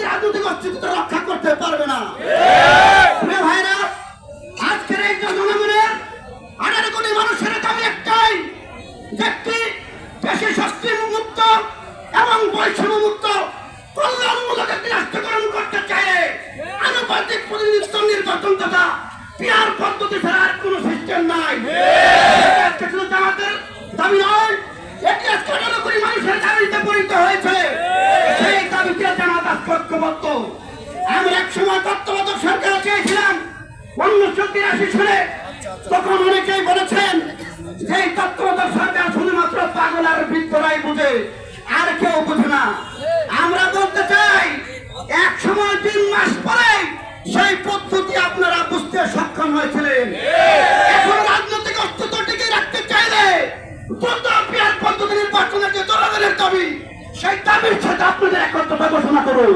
রাজনৈতিক অস্তিত্ব রক্ষা করতে পারবে না। ভাইরা আজকের এই জনগণের আঠারো কোটি মানুষের দাবি একটাই দেশে শক্তি মুক্ত এবং বৈষম্য মুক্ত কল্যাণমূলক একটি রাষ্ট্রকরণ করতে চাইলে আনুপাতিক প্রতিনিধিত্ব নির্বাচন তথা পিয়ার পদ্ধতি ছাড়া আর কোনো সিস্টেম নাই। ঐক্যবদ্ধ আমরা এক সময় তত্ত্বাবধায়ক সরকার চেয়েছিলাম, উনিশশো তিরাশি সালে তখন অনেকেই বলেছেন যে তত্ত্বাবধায়ক সরকার শুধুমাত্র পাগল আর বৃদ্ধরাই বুঝে, আর কেউ বুঝে না। আমরা বলতে চাই, এক সময় তিন মাস পরে সেই পদ্ধতি আপনারা বুঝতে সক্ষম হয়েছিলেন। এখন রাজনৈতিক অস্তিত্ব টিকে রাখতে চাইলে দ্রুত পদ্ধতি নির্বাচনের যে জনগণের দাবি সেই দাবির সাথে আপনাদের একত্রতা ঘোষণা করুন।